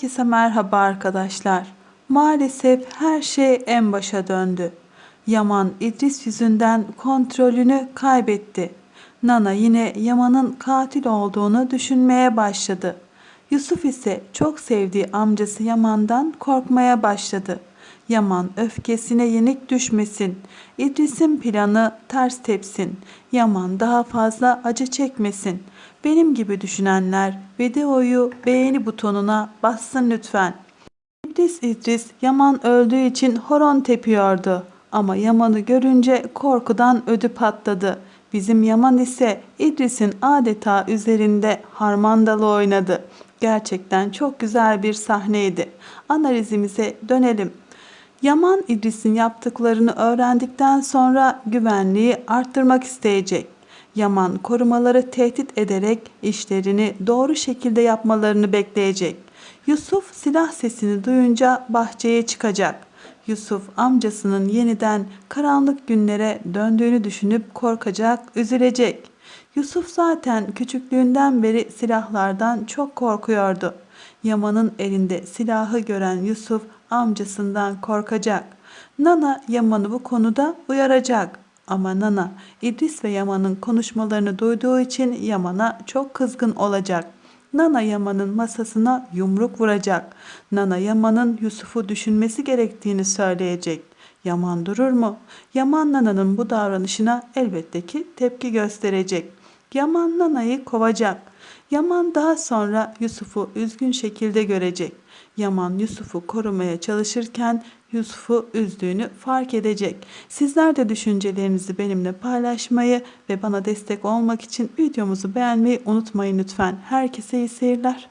Herkese merhaba arkadaşlar. Maalesef her şey en başa döndü. Yaman İdris yüzünden kontrolünü kaybetti. Nana yine Yaman'ın katil olduğunu düşünmeye başladı. Yusuf ise çok sevdiği amcası Yaman'dan korkmaya başladı. Yaman öfkesine yenik düşmesin. İdris'in planı ters tepsin. Yaman daha fazla acı çekmesin. Benim gibi düşünenler videoyu beğeni butonuna bassın lütfen. İdris İdris Yaman öldüğü için horon tepiyordu. Ama Yaman'ı görünce korkudan ödü patladı. Bizim Yaman ise İdris'in adeta üzerinde harmandalı oynadı. Gerçekten çok güzel bir sahneydi. Analizimize dönelim. Yaman İdris'in yaptıklarını öğrendikten sonra güvenliği arttırmak isteyecek. Yaman korumaları tehdit ederek işlerini doğru şekilde yapmalarını bekleyecek. Yusuf silah sesini duyunca bahçeye çıkacak. Yusuf amcasının yeniden karanlık günlere döndüğünü düşünüp korkacak, üzülecek. Yusuf zaten küçüklüğünden beri silahlardan çok korkuyordu. Yaman'ın elinde silahı gören Yusuf amcasından korkacak. Nana Yaman'ı bu konuda uyaracak. Ama Nana İdris ve Yaman'ın konuşmalarını duyduğu için Yaman'a çok kızgın olacak. Nana Yaman'ın masasına yumruk vuracak. Nana Yaman'ın Yusuf'u düşünmesi gerektiğini söyleyecek. Yaman durur mu? Yaman Nana'nın bu davranışına elbette ki tepki gösterecek. Yaman Nana'yı kovacak. Yaman daha sonra Yusuf'u üzgün şekilde görecek. Yaman Yusuf'u korumaya çalışırken Yusuf'u üzdüğünü fark edecek. Sizler de düşüncelerinizi benimle paylaşmayı ve bana destek olmak için videomuzu beğenmeyi unutmayın lütfen. Herkese iyi seyirler.